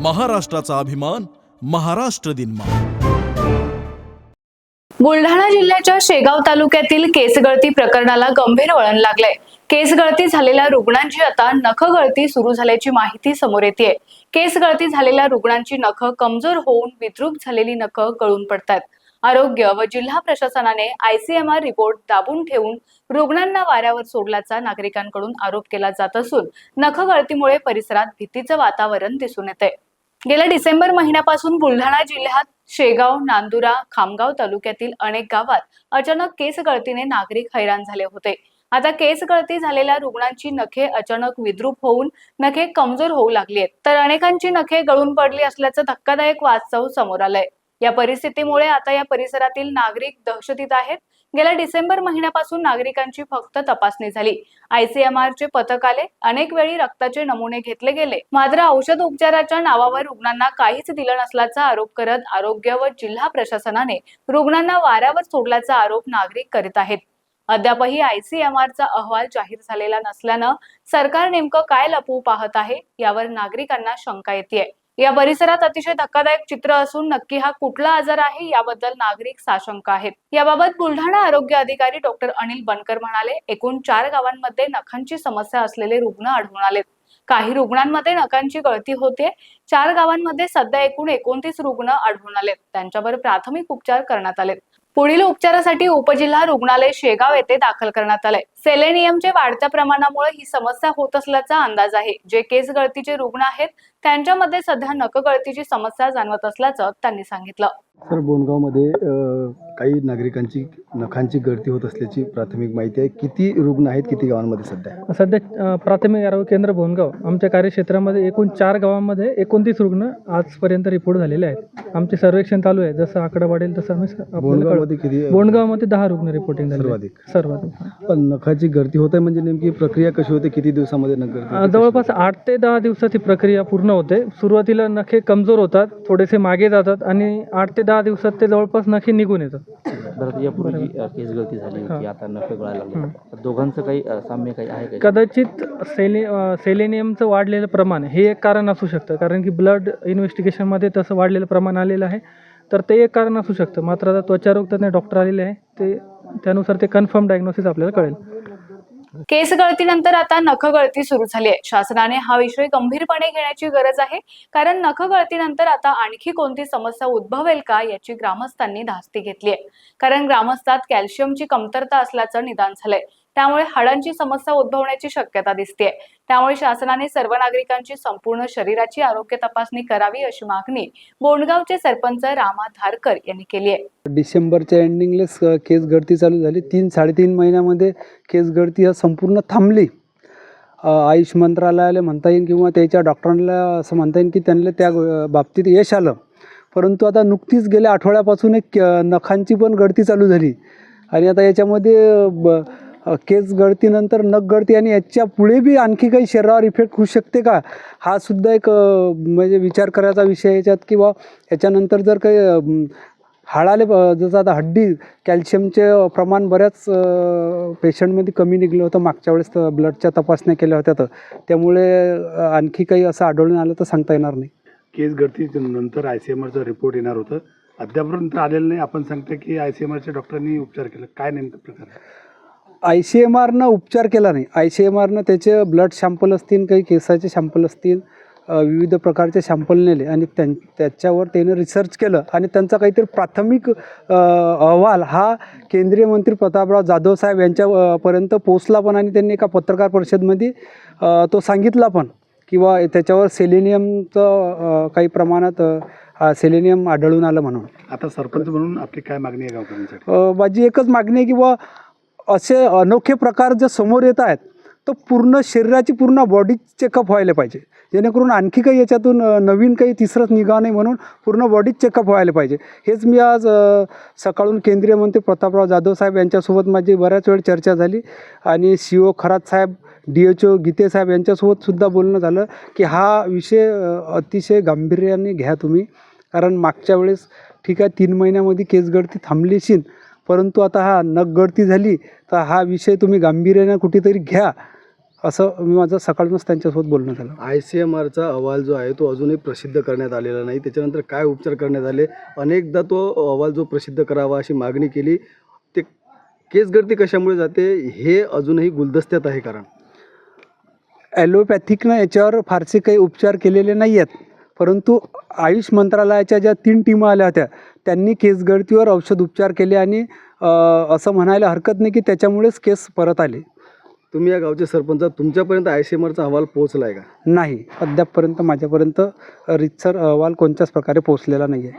महाराष्ट्राचा अभिमान महाराष्ट्र दिनमा बुलढाणा जिल्ह्याच्या शेगाव तालुक्यातील केसगळती प्रकरणाला गंभीर वळण लागलंय. केसगळती झालेल्या रुग्णांची आता नखगळती सुरू झाल्याची माहिती समोर येते केसगळती झालेल्या रुग्णांची नख कमजोर होऊन विद्रुप झालेली नख गळून पडतात आरोग्य व जिल्हा प्रशासनाने आयसीएमआर रिपोर्ट दाबून ठेवून रुग्णांना वाऱ्यावर सोडल्याचा नागरिकांकडून आरोप केला जात असून नखगळतीमुळे परिसरात भीतीचं वातावरण दिसून येते गेल्या डिसेंबर महिन्यापासून बुलढाणा जिल्ह्यात शेगाव नांदुरा खामगाव तालुक्यातील अनेक गावात अचानक केस गळतीने नागरिक हैराण झाले होते. आता केस गळती झालेल्या रुग्णांची नखे अचानक विद्रूप होऊन नखे कमजोर होऊ लागली आहेत. तर अनेकांची नखे गळून पडली असल्याचं धक्कादायक वास्तव समोर आलंय. या परिस्थितीमुळे आता या परिसरातील नागरिक दहशतीत आहेत. गेल्या डिसेंबर महिन्यापासून नागरिकांची फक्त तपासणी झाली. आयसीएमआर चे पथक आले. अनेक वेळी रक्ताचे नमुने घेतले गेले. मात्र औषध उपचाराच्या नावावर रुग्णांना काहीच दिलं नसल्याचा आरोप करत आरोग्य व जिल्हा प्रशासनाने रुग्णांना वाऱ्यावर सोडल्याचा आरोप नागरिक करीत आहेत. अद्यापही आयसीएमआरचा अहवाल जाहीर झालेला नसल्यानं सरकार नेमकं काय लपवू पाहत आहे यावर नागरिकांना शंका येते या परिसरात अतिशय धक्कादायक चित्र असून नक्की हा कुठला आजार आहे याबद्दल नागरिक साशंक आहेत. याबाबत बुलढाणा आरोग्य अधिकारी डॉक्टर अनिल बनकर म्हणाले एकूण चार गावांमध्ये नखांची समस्या असलेले रुग्ण आढळून आलेत. काही रुग्णांमध्ये नखांची गळती होते चार गावांमध्ये सध्या एकूण एकोणतीस रुग्ण आढळून आलेत. त्यांच्यावर प्राथमिक उपचार करण्यात आलेत. पुढील उपचारासाठी उपजिल्हा रुग्णालय शेगाव येथे दाखल करण्यात आलंय. सेलेनियमच्या वाढत्या प्रमाणामुळे ही समस्या होत असल्याचा अंदाज आहे. जे केस गळतीचे रुग्ण आहेत त्यांच्यामध्ये सध्या नकगळतीची समस्या जाणवत असल्याचं त्यांनी सांगितलं. सर बोनगावमध्ये अ, काही नागरिकांची नखांची गळती होत असल्याची प्राथमिक माहिती आहे. किती रुग्ण आहेत किती गावांमध्ये सध्या? सध्या प्राथमिक आरोग्य केंद्र भोनगाव आमच्या कार्यक्षेत्रामध्ये एकूण चार गावांमध्ये एकोणतीस रुग्ण आजपर्यंत रिपोर्ट झालेले आहेत. आमचे सर्वेक्षण चालू आहे. जसं आकडा वाढेल तसं आम्ही. बोनगावमध्ये किती बोंडगावमध्ये दहा रुग्ण रिपोर्टिंग झाले सर्वाधिक. सर्वाधिक. पण नखाची गळती होत आहे म्हणजे नेमकी प्रक्रिया कशी होते? किती दिवसामध्ये होते? जवळपास आठ ते दहा दिवसात ही प्रक्रिया पूर्ण होते. सुरुवातीला नखे कमजोर होतात थोडेसे मागे जातात आणि आठ ते दहा दिवसात ते जवळपास नखे निघून येतात. बरं यापूर्वी जी अ, केस गळती झाली होती आता गळायला लागले दोघांचं काही अ, साम्य काही आहे का कदाचित सेले अ, सेलेनियमचं वाढलेलं प्रमाण हे एक कारण असू शकतं. कारण की ब्लड इन्व्हेस्टिगेशनमध्ये तसं वाढलेलं प्रमाण आलेलं आहे. तर ते एक कारण असू शकतं. मात्र आता त्वचारोग तज्ञ डॉक्टर आलेले आहे. ते त्यानुसार ते कन्फर्म डायग्नोसिस आपल्याला कळेल. केस गळतीनंतर आता नख गळती सुरू झाली आहे शासनाने हा विषय गंभीरपणे घेण्याची गरज आहे. कारण नख गळतीनंतर आता आणखी कोणती समस्या उद्भवेल का याची ग्रामस्थांनी धास्ती घेतली आहे कारण ग्रामस्थात कॅल्शियमची कमतरता असल्याचं निदान झालंय. त्यामुळे हाडांची समस्या उद्भवण्याची शक्यता दिसते त्यामुळे शासनाने सर्व नागरिकांची संपूर्ण शरीराची आरोग्य तपासणी करावी अशी मागणी बोंडगावचे सरपंच रामा धारकर यांनी केली आहे डिसेंबरच्या एंडिंगलेच केस गळती चालू झाली. तीन साडेतीन महिन्यामध्ये केस गळती हा संपूर्ण थांबली. आयुष मंत्रालयाला म्हणता येईल किंवा त्याच्या डॉक्टरांना असं म्हणता येईल की त्यांना त्या बाबतीत यश आलं. परंतु आता नुकतीच गेल्या आठवड्यापासून एक नखांची पण गळती चालू झाली. आणि आता याच्यामध्ये ब केस गळतीनंतर नख गळती आणि याच्यापुढे बी आणखी काही शरीरावर इफेक्ट होऊ शकते का? हा सुद्धा एक म्हणजे विचार करायचा विषय याच्यात किंवा याच्यानंतर जर काही हाडाले जसं आता हड्डी कॅल्शियमचे प्रमाण बऱ्याच पेशंटमध्ये कमी निघलं होतं. मागच्या वेळेस तर ब्लडच्या तपासण्या केल्या होत्या तर. त्यामुळे आणखी काही असं आढळून आलं तर सांगता येणार नाही. केस गळती नंतर आय सी एम आरचं रिपोर्ट येणार होतं. अद्यापर्यंत आलेलं नाही. आपण सांगतो की आय सी एम आरच्या डॉक्टरांनी उपचार केला. काय नेमकं प्रकार आय सी एम आरनं उपचार केला नाही. आय सी एम आरनं त्याचे ब्लड शॅम्पल असतील काही केसाचे शॅम्पल असतील विविध प्रकारचे शॅम्पल नेले आणि त्यां त्याच्यावर त्यानं रिसर्च केलं आणि त्यांचा काहीतरी प्राथमिक अहवाल हा केंद्रीय मंत्री प्रतापराव जाधव साहेब यांच्या अ, पर्यंत पोचला पण आणि त्यांनी एका पत्रकार परिषदेमध्ये तो सांगितला पण किंवा त्याच्यावर सेलेनियमचं काही प्रमाणात सेलेनियम आढळून आलं म्हणून. आता सरपंच म्हणून आपली काय मागणी आहे गावकऱ्यांसाठी? अ, माझी एकच मागणी आहे की बुवा असे अनोखे प्रकार जे समोर येत आहेत तर पूर्ण शरीराची पूर्ण बॉडी चेकअप व्हायला पाहिजे. जेणेकरून आणखी काही याच्यातून नवीन काही तिसरंच निघा नाही म्हणून पूर्ण बॉडी चेकअप व्हायला पाहिजे. हेच मी आज सकाळून केंद्रीय मंत्री प्रतापराव जाधव साहेब यांच्यासोबत माझी बऱ्याच वेळ चर्चा झाली आणि सी ओ खरात साहेब डी एच ओ गीते साहेब बोलणं झालं की हा विषय अतिशय गांभीर्याने घ्या तुम्ही. कारण मागच्या वेळेस ठीक आहे तीन महिन्यामध्ये केसगळती थांबलीशीन थांबलीशील परंतु आता हा नख गळती झाली तर हा विषय तुम्ही गांभीर्याने कुठेतरी घ्या असं मी माझं सकाळूनच त्यांच्यासोबत बोलणं झालं. आय सी एम आरचा अहवाल जो आहे तो अजूनही प्रसिद्ध करण्यात आलेला नाही. त्याच्यानंतर काय उपचार करण्यात आले? अनेकदा तो अहवाल जो प्रसिद्ध करावा अशी मागणी केली. ते केस गळती कशामुळे जाते हे अजूनही गुलदस्त्यात आहे कारण. ॲलोपॅथिकनं याच्यावर फारसे काही उपचार केलेले नाही आहेत परंतु आयुष मंत्रालयाच्या ज्या तीन टीम आल्या होत्या त्यांनी केस गळतीवर औषध उपचार केले आणि असं म्हणायला हरकत नाही की त्याच्यामुळेच केस परत आले. तुम्ही या गावचे सरपंच. तुमच्यापर्यंत आय सी एम आरचा अहवाल पोहोचला आहे का? नाही. अद्यापपर्यंत माझ्यापर्यंत रितसर अहवाल कोणत्याच प्रकारे पोहोचलेला नाही आहे